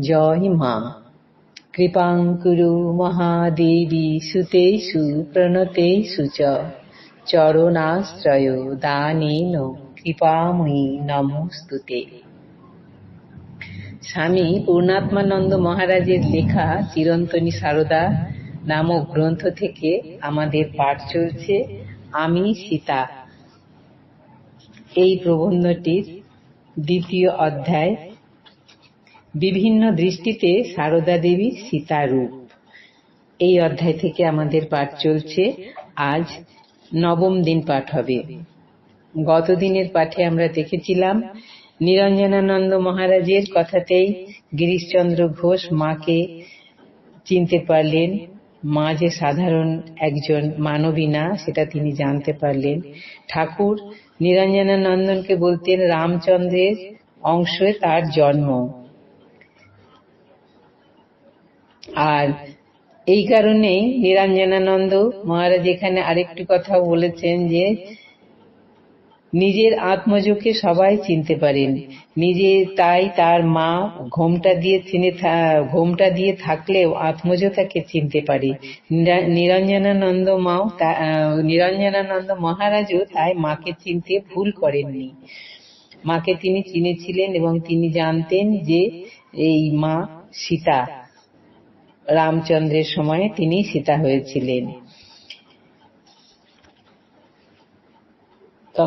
জয় মা। কৃপাং কুরু মহাদেবী, সুতেষু, প্রণতেষু চ। চরণাশ্রয় দানেন কৃপাময়ী নমস্তুতে স্বামী পূর্ণাত্মানন্দ মহারাজের লেখা চিরন্তনী সারদা নামক গ্রন্থ থেকে আমাদের পাঠ চলছে, আমি সীতা। এই প্রবন্ধটির দ্বিতীয় অধ্যায় বিভিন্ন দৃষ্টিতে সারদা দেবীর সীতা রূপ। এই অধ্যায় থেকে আমাদের পাঠ চলছে। আজ নবম দিন পাঠ হবে। গত দিনের পাঠে আমরা দেখেছিলাম, নিরঞ্জনানন্দ মহারাজের কথাতেই গিরিশচন্দ্র ঘোষ মাকে চিনতে পারলেন। মা যে সাধারণ একজন মানবী না, সেটা তিনি জানতে পারলেন। ঠাকুর নিরঞ্জনানন্দনকে বলতেন, রামচন্দ্রের অংশে তার জন্ম। আর এই কারণেই নিরঞ্জনানন্দ মহারাজ এখানে আরেকটি কথা বলেছেন যে, নিজের আত্মজকে সবাই চিনতে পারেন। নিজে তাই তার মা ঘোমটা দিয়ে চিনে ঘোমটা দিয়ে থাকলেও আত্মজ তাকে চিনতে পারে। নিরঞ্জনানন্দ মাও নিরঞ্জনানন্দ মহারাজও তাই মাকে চিনতে ভুল করেননি। মাকে তিনি চিনেছিলেন এবং তিনি জানতেন যে এই মা সীতা। রামচন্দ্রের সময় তিনি সীতা হয়েছিলেন।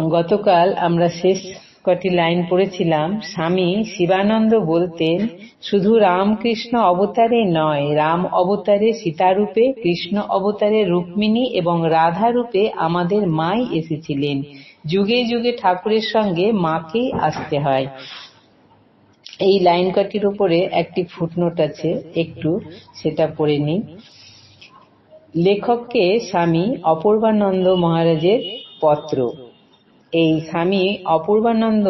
গতকাল আমরা শেষ কটি লাইন পড়েছিলাম, স্বামী শিবানন্দ বলতেন, শুধু রামকৃষ্ণ অবতারে নয়, রাম অবতারে সীতারূপে কৃষ্ণ অবতারে রুক্মিণী এবং রাধা রূপে আমাদের মাই এসেছিলেন। যুগে যুগে ঠাকুরের সঙ্গে মাকেই আসতে হয়। এই লাইন কটির উপরে একটি ফুটনোট আছে, একটু সেটা পড়ে নিই। লেখককে স্বামী অপূর্বানন্দ মহারাজের পত্র। এই স্বামী অপূর্বানন্দ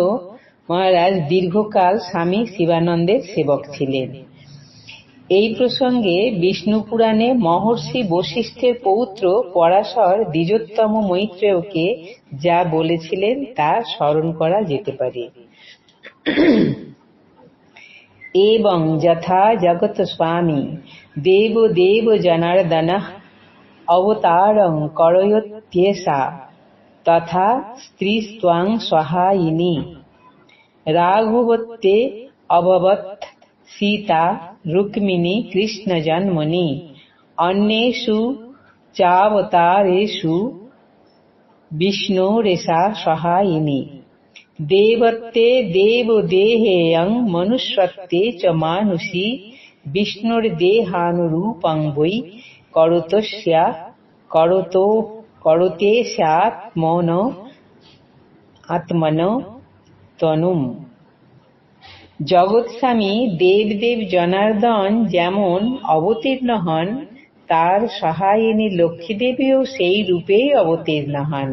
মহারাজ দীর্ঘকাল স্বামী শিবানন্দের সেবক ছিলেন। এই প্রসঙ্গে বিষ্ণু পুরাণে মহর্ষি বশিষ্ঠের পৌত্র পরাশর দ্বিজোত্তম মৈত্রেয়কে যা বলেছিলেন তা স্মরণ করা যেতে পারে। এবং যথা জগৎ স্বামী দেব দেব জনার্দন অবতারং করয়ত্যেষা তথা স্ত্রীস্ত্বাং সহায়িনী রাঘবত্তে অভবৎ সীতা রুক্মিণী কৃষ্ণ জন্মনি অন্যেষু চাবতারেষু বিষ্ণুরেষা সহায়িনী দেবত্তে দেবদেহেয়ং মনুষ্যত্বে চ মানুষী বিষ্ণুর্দেহানুরূপং বৈ করতস্যা করতো করতে স্যাত্মন আত্মন তনুম জগৎস্বামী দেবদেব জনার্দন যেমন অবতীর্ণ হন তার সহায়িনী লক্ষ্মীদেবীও সেই রূপেই অবতীর্ণ হন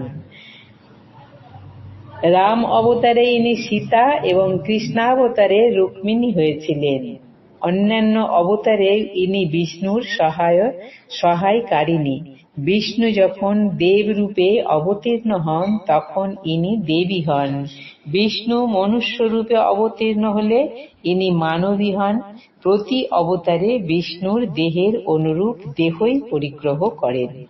রাম অবতারে ইনি সীতা এবং কৃষ্ণাবতারে রুক্মিণী হয়েছিলেন। অন্যান্য অবতারে ইনি বিষ্ণুর সহায়, সহায়কারিণী। বিষ্ণু যখন দেব রূপে অবতীর্ণ হন, তখন ইনি দেবী হন। বিষ্ণু মনুষ্য রূপে অবতীর্ণ হলে ইনি মানবী হন। প্রতি অবতারে বিষ্ণুর দেহের অনুরূপ দেহই পরিগ্রহ করেন।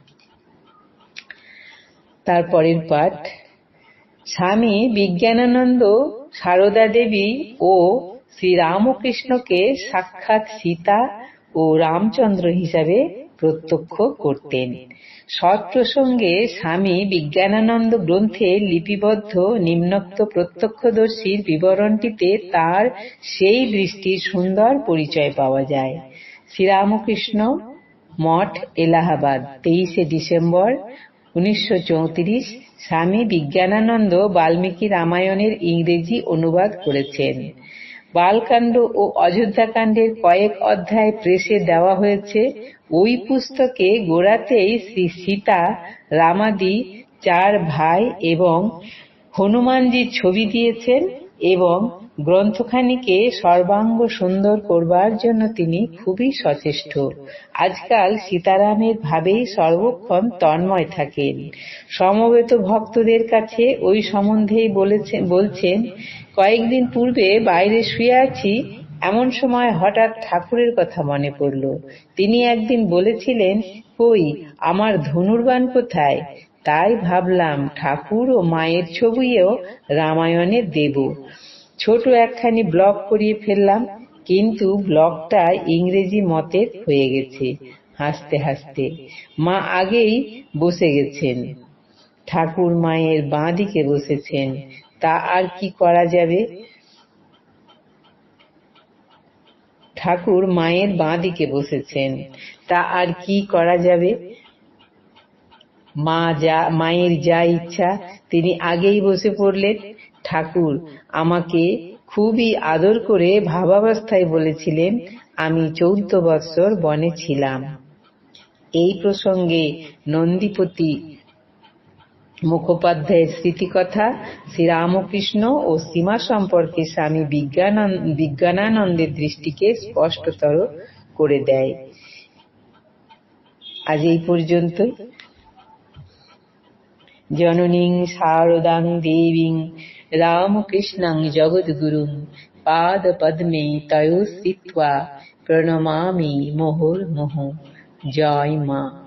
তারপরের পাঠ। স্বামী বিজ্ঞানানন্দ, সারদা দেবী ও শ্রীরামকৃষ্ণকে সাক্ষাৎ সীতা ও রামচন্দ্র হিসাবে প্রত্যক্ষ করতেন। সৎপ্রসঙ্গে স্বামী বিজ্ঞানানন্দ গ্রন্থে লিপিবদ্ধ নিম্নোক্ত প্রত্যক্ষদর্শীর বিবরণটিতে তার সেই দৃষ্টির সুন্দর পরিচয় পাওয়া যায়। শ্রীরামকৃষ্ণ, মঠ এলাহাবাদ, তেইশে ডিসেম্বর উনিশশো চৌত্রিশ স্বামী বিজ্ঞানানন্দ বাল্মীকি রামায়ণের ইংরেজি অনুবাদ করেছেন। বালকাণ্ড ও অযোধ্যাকাণ্ডের কয়েক অধ্যায় প্রেসে দেওয়া হয়েছে। ওই পুস্তকে গোড়াতেই শ্রী সীতা, রামাদি, চার ভাই এবং হনুমানজির ছবি দিয়েছেন। এবং গ্রন্থখানিকে সর্বাঙ্গ সুন্দর করবার জন্য তিনি খুবই সচেষ্ট। আজকাল সীতারামের ভাবেই সর্বক্ষণ তন্ময় থাকেন। সমবেত ভক্তদের কাছে ওই সম্বন্ধেই বলেছেন, কয়েকদিন পূর্বে বাইরে শুয়ে আছি, এমন সময় হঠাৎ ঠাকুরের কথা মনে পড়ল। তিনি একদিন বলেছিলেন, কই, আমার ধনুর্বান কোথায়? তাই ভাবলাম ঠাকুর ও মায়ের ছবিও রামায়ণে দেব। ছোট একখানি ব্লক করিয়ে ফেললাম, কিন্তু ব্লকটা ইংরেজি মতের হয়ে গেছে, হাসতে হাসতে। মা আগেই বসে গেছেন। ঠাকুর মায়ের বাঁ দিকে বসেছেন। তা আর কি করা যাবে? ঠাকুর মায়ের বাঁ দিকে বসেছেন। তা আর কি করা যাবে? মা যা, মায়ের যা ইচ্ছা, তিনি আগেই বসে পড়লেন। ঠাকুর আমাকে খুবই আদর করে ভাবাবস্থায় বলেছিলেন, আমি চৌদ্দ বৎসর বনে ছিলাম। এই প্রসঙ্গে নন্দীপতি মুখোপাধ্যায়ের স্মৃতিকথা, শ্রীরামকৃষ্ণ ও সীমা সম্পর্কে স্বামী বিজ্ঞানানন্দের দৃষ্টিকে স্পষ্টতর করে দেয়। আজ এই পর্যন্ত জননীং শারদাং দেবীং রামকৃষ্ণং জগদ্গুরুং পাদ পদ্মে তয়োস্থিত্বা প্রণমামি মোহর মোহ জয় মা।